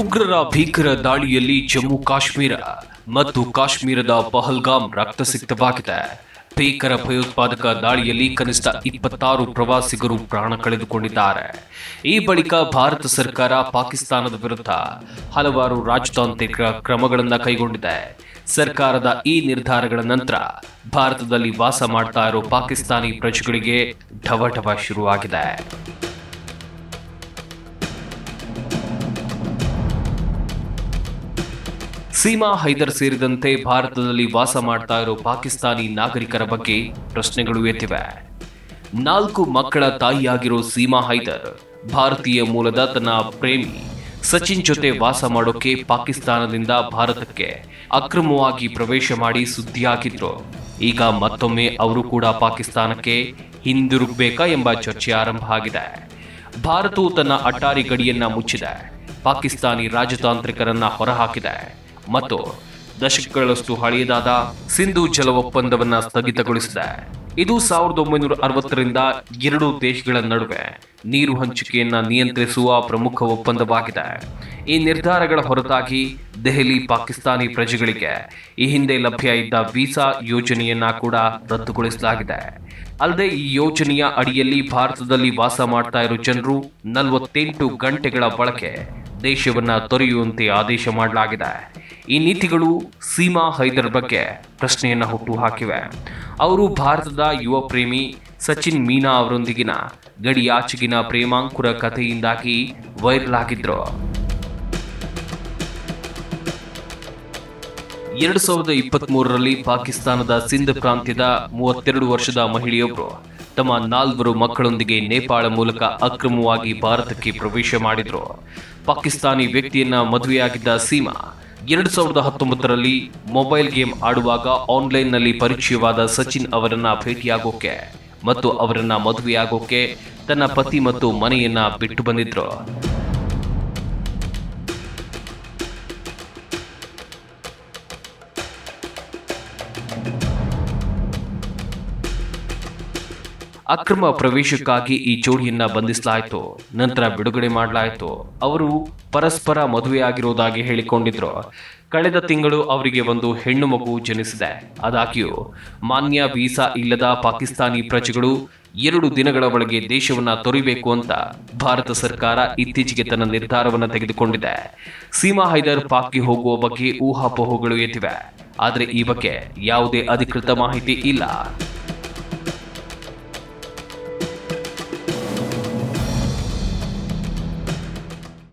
ಉಗ್ರರ ಭೀಕರ ದಾಳಿಯಲ್ಲಿ ಜಮ್ಮು ಕಾಶ್ಮೀರ ಮತ್ತು ಕಾಶ್ಮೀರದ ಪಹಲ್ಗಾಮ್ ರಕ್ತಸಿಕ್ತವಾಗಿದೆ. ಭೀಕರ ಭಯೋತ್ಪಾದಕ ದಾಳಿಯಲ್ಲಿ ಕನಿಷ್ಠ ಇಪ್ಪತ್ತಾರು ಪ್ರವಾಸಿಗರು ಪ್ರಾಣ ಕಳೆದುಕೊಂಡಿದ್ದಾರೆ. ಈ ಬಳಿಕ ಭಾರತ ಸರ್ಕಾರ ಪಾಕಿಸ್ತಾನದ ವಿರುದ್ಧ ಹಲವಾರು ರಾಜತಾಂತ್ರಿಕ ಕ್ರಮಗಳನ್ನು ಕೈಗೊಂಡಿದೆ. ಸರ್ಕಾರದ ಈ ನಿರ್ಧಾರಗಳ ನಂತರ ಭಾರತದಲ್ಲಿ ವಾಸ ಮಾಡ್ತಾ ಇರೋ ಪಾಕಿಸ್ತಾನಿ ಪ್ರಜೆಗಳಿಗೆ ಢವಢವ ಶುರುವಾಗಿದೆ. ಸೀಮಾ ಹೈದರ್ ಸೇರಿದಂತೆ ಭಾರತದಲ್ಲಿ ವಾಸ ಮಾಡ್ತಾ ಇರೋ ಪಾಕಿಸ್ತಾನಿ ನಾಗರಿಕರ ಬಗ್ಗೆ ಪ್ರಶ್ನೆಗಳು ಎತ್ತಿವೆ ನಾಲ್ಕು ಮಕ್ಕಳ ತಾಯಿಯಾಗಿರೋ ಸೀಮಾ ಹೈದರ್, ಭಾರತೀಯ ಮೂಲದ ತನ್ನ ಪ್ರೇಮಿ, ಸಚಿನ್ ಜೊತೆ ವಾಸ ಮಾಡೋಕೆ ಪಾಕಿಸ್ತಾನದಿಂದ ಭಾರತಕ್ಕೆ ಅಕ್ರಮವಾಗಿ ಪ್ರವೇಶ ಮಾಡಿ ಸುದ್ದಿಯಾಗಿದ್ರು. ಈಗ ಮತ್ತೊಮ್ಮೆ ಅವರು ಕೂಡ ಪಾಕಿಸ್ತಾನಕ್ಕೆ ಹಿಂದಿರುಗಬೇಕಾ ಎಂಬ ಚರ್ಚೆ ಆರಂಭ ಆಗಿದೆ. ಭಾರತವು ತನ್ನ ಅಟ್ಟಾರಿ ಗಡಿಯನ್ನ ಮುಚ್ಚಿದೆ. ಪಾಕಿಸ್ತಾನಿ ರಾಜತಾಂತ್ರಿಕರನ್ನ ಹೊರಹಾಕಿದೆ. ಮತ್ತು ದಶಕಗಳಷ್ಟು ಹಳೆಯದಾದ ಸಿಂಧು ಜಲ ಒಪ್ಪಂದವನ್ನ ಸ್ಥಗಿತಗೊಳಿಸಿದೆ. ಇದು ಸಾವಿರದ ಒಂಬೈನೂರ ಅರವತ್ತರಿಂದ ಎರಡು ದೇಶಗಳ ನಡುವೆ ನೀರು ಹಂಚಿಕೆಯನ್ನ ನಿಯಂತ್ರಿಸುವ ಪ್ರಮುಖ ಒಪ್ಪಂದವಾಗಿದೆ. ಈ ನಿರ್ಧಾರಗಳ ಹೊರತಾಗಿ ದೆಹಲಿ, ಪಾಕಿಸ್ತಾನಿ ಪ್ರಜೆಗಳಿಗೆ ಈ ಹಿಂದೆ ಲಭ್ಯ ಇದ್ದ ವೀಸಾ ಯೋಜನೆಯನ್ನ ಕೂಡ ರದ್ದುಗೊಳಿಸಲಾಗಿದೆ. ಅಲ್ಲದೆ ಈ ಯೋಜನೆಯ ಅಡಿಯಲ್ಲಿ ಭಾರತದಲ್ಲಿ ವಾಸ ಮಾಡ್ತಾ ಇರೋ ಜನರು ನಲವತ್ತೆಂಟು ಗಂಟೆಗಳ ಬಳಕೆ ದೇಶವನ್ನ ತೊರೆಯುವಂತೆ ಆದೇಶ ಮಾಡಲಾಗಿದೆ. ಈ ನೀತಿಗಳು ಸೀಮಾ ಹೈದರ್ ಬಗ್ಗೆ ಪ್ರಶ್ನೆಯನ್ನ ಹುಟ್ಟು ಹಾಕಿವೆ ಅವರು ಭಾರತದ ಯುವ ಪ್ರೇಮಿ ಸಚಿನ್ ಮೀನಾ ಅವರೊಂದಿಗಿನ ಗಡಿಯಾಚೆಗಿನ ಪ್ರೇಮಾಂಕುರ ಕಥೆಯಿಂದಾಗಿ ವೈರಲ್ ಆಗಿದ್ರು. ಎರಡು ಸಾವಿರದ ಇಪ್ಪತ್ತ್ ಮೂರರಲ್ಲಿ ಪಾಕಿಸ್ತಾನದ ಸಿಂಧ್ ಪ್ರಾಂತ್ಯದ ಮೂವತ್ತೆರಡು ವರ್ಷದ ಮಹಿಳೆಯೊಬ್ಬರು ತಮ್ಮ ನಾಲ್ವರು ಮಕ್ಕಳೊಂದಿಗೆ ನೇಪಾಳ ಮೂಲಕ ಅಕ್ರಮವಾಗಿ ಭಾರತಕ್ಕೆ ಪ್ರವೇಶ ಮಾಡಿದ್ರು. ಪಾಕಿಸ್ತಾನಿ ವ್ಯಕ್ತಿಯನ್ನ ಮದುವೆಯಾಗಿದ್ದ ಸೀಮಾ ಎರಡು ಸಾವಿರದ ಹತ್ತೊಂಬತ್ತರಲ್ಲಿ ಮೊಬೈಲ್ ಗೇಮ್ ಆಡುವಾಗ ಆನ್ಲೈನ್ನಲ್ಲಿ ಪರಿಚಯವಾದ ಸಚಿನ್ ಅವರನ್ನ ಭೇಟಿಯಾಗೋಕೆ ಮತ್ತು ಅವರನ್ನ ಮದುವೆಯಾಗೋಕೆ ತನ್ನ ಪತಿ ಮತ್ತು ಮನೆಯನ್ನ ಬಿಟ್ಟು ಬಂದಿದ್ರು. ಅಕ್ರಮ ಪ್ರವೇಶಕ್ಕಾಗಿ ಈ ಜೋಡಿಯನ್ನ ಬಂಧಿಸಲಾಯಿತು, ನಂತರ ಬಿಡುಗಡೆ ಮಾಡಲಾಯಿತು. ಅವರು ಪರಸ್ಪರ ಮದುವೆಯಾಗಿರುವುದಾಗಿ ಹೇಳಿಕೊಂಡಿದ್ರು. ಕಳೆದ ತಿಂಗಳು ಅವರಿಗೆ ಒಂದು ಹೆಣ್ಣು ಮಗು ಜನಿಸಿದೆ. ಆದಾಗ್ಯೂ, ಮಾನ್ಯ ವೀಸಾ ಇಲ್ಲದ ಪಾಕಿಸ್ತಾನಿ ಪ್ರಜೆಗಳು ಎರಡು ದಿನಗಳ ಒಳಗೆ ದೇಶವನ್ನ ತೊರಿಬೇಕು ಅಂತ ಭಾರತ ಸರ್ಕಾರ ಇತ್ತೀಚೆಗೆ ತನ್ನ ನಿರ್ಧಾರವನ್ನು ತೆಗೆದುಕೊಂಡಿದೆ. ಸೀಮಾ ಹೈದರ್ ಪಾಕ್ಗೆ ಹೋಗುವ ಬಗ್ಗೆ ಊಹಾಪೋಹಗಳು ಎದ್ದಿವೆ. ಆದರೆ ಈ ಬಗ್ಗೆ ಯಾವುದೇ ಅಧಿಕೃತ ಮಾಹಿತಿ ಇಲ್ಲ.